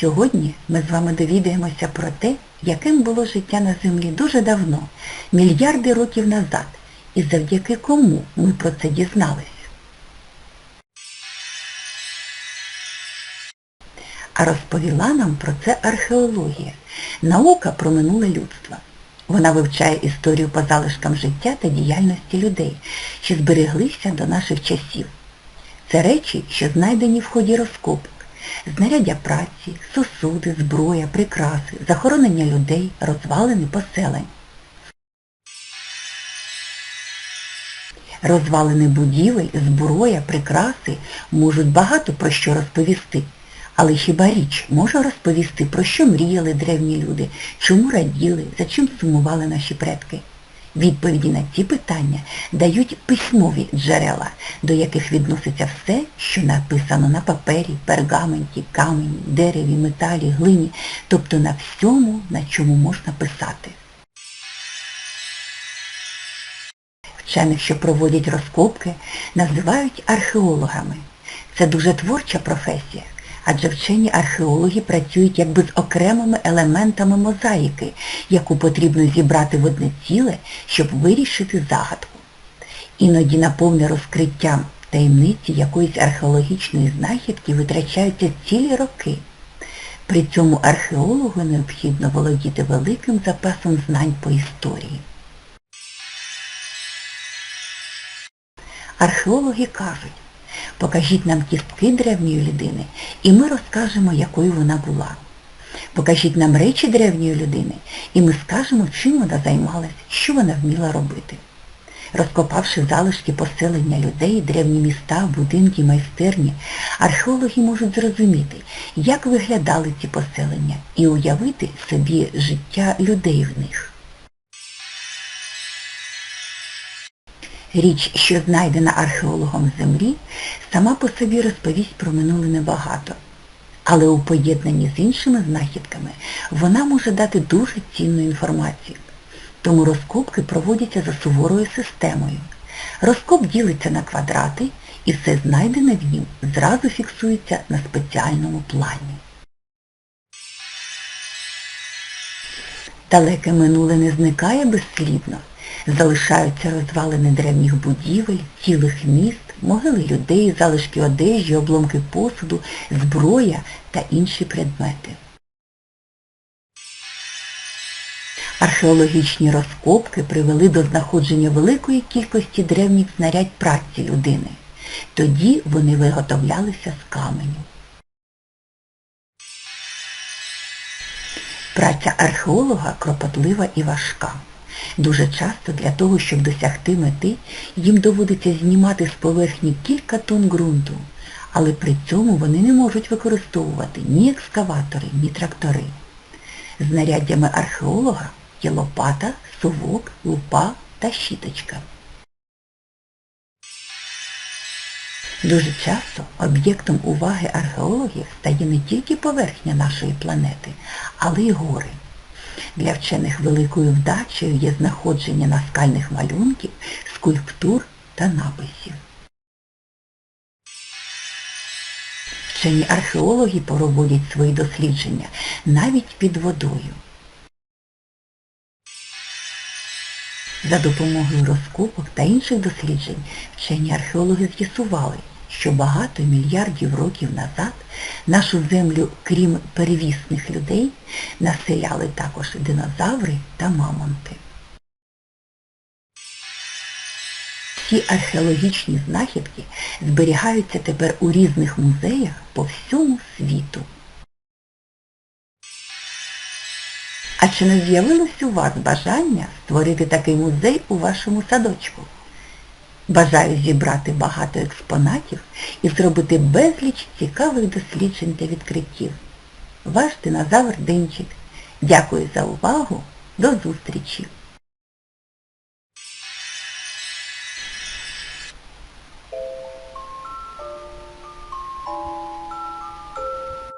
Сьогодні ми з вами довідаємося про те, яким було життя на землі дуже давно, мільярди років назад, і завдяки кому ми про це дізнались. А розповіла нам про це археологія, наука про минуле людство. Вона вивчає історію по залишкам життя та діяльності людей, що збереглися до наших часів. Це речі, що знайдені в ході розкопок, знаряддя праці, сосуди, зброя, прикраси, захоронення людей, розвалини поселень. Розвалини будівель, зброя, прикраси можуть багато про що розповісти. Але хіба річ може розповісти, про що мріяли древні люди, чому раділи, за чим сумували наші предки? Відповіді на ці питання дають письмові джерела, до яких відноситься все, що написано на папері, пергаменті, камені, дереві, металі, глині, тобто на всьому, на чому можна писати. Вчених, що проводять розкопки, називають археологами. Це дуже творча професія, адже вчені археологи працюють якби з окремими елементами мозаїки, яку потрібно зібрати в одне ціле, щоб вирішити загадку. Іноді на повне розкриття таємниці якоїсь археологічної знахідки витрачаються цілі роки. При цьому археологу необхідно володіти великим запасом знань по історії. Археологи кажуть, покажіть нам кістки древньої людини, і ми розкажемо, якою вона була. Покажіть нам речі древньої людини, і ми скажемо, чим вона займалась, що вона вміла робити. Розкопавши залишки поселення людей, древні міста, будинки, майстерні, археологи можуть зрозуміти, як виглядали ці поселення і уявити собі життя людей в них. Річ, що знайдена археологом землі, сама по собі розповість про минуле небагато. Але у поєднанні з іншими знахідками вона може дати дуже цінну інформацію. Тому розкопки проводяться за суворою системою. Розкоп ділиться на квадрати і все знайдене в нім зразу фіксується на спеціальному плані. Далеке минуле не зникає безслідно. Залишаються розвалини древніх будівель, цілих міст, могили людей, залишки одежі, обломки посуду, зброя та інші предмети. Археологічні розкопки привели до знаходження великої кількості древніх знарядь праці людини. Тоді вони виготовлялися з каменю. Праця археолога кропотлива і важка. Дуже часто для того, щоб досягти мети, їм доводиться знімати з поверхні кілька тонн ґрунту, але при цьому вони не можуть використовувати ні екскаватори, ні трактори. Знаряддями археолога є лопата, совок, лупа та щіточка. Дуже часто об'єктом уваги археологів стає не тільки поверхня нашої планети, але й гори. Для вчених великою вдачею є знаходження наскальних малюнків, скульптур та написів. Вчені археологи проводять свої дослідження навіть під водою. За допомогою розкопок та інших досліджень вчені археологи з'ясували, що багато мільярдів років назад нашу землю, крім перевісних людей, населяли також динозаври та мамонти. Ці археологічні знахідки зберігаються тепер у різних музеях по всьому світу. А чи не з'явилось у вас бажання створити такий музей у вашому садочку? Бажаю зібрати багато експонатів і зробити безліч цікавих досліджень та відкриттів. Ваш динозавр Денчик. Дякую за увагу. До зустрічі!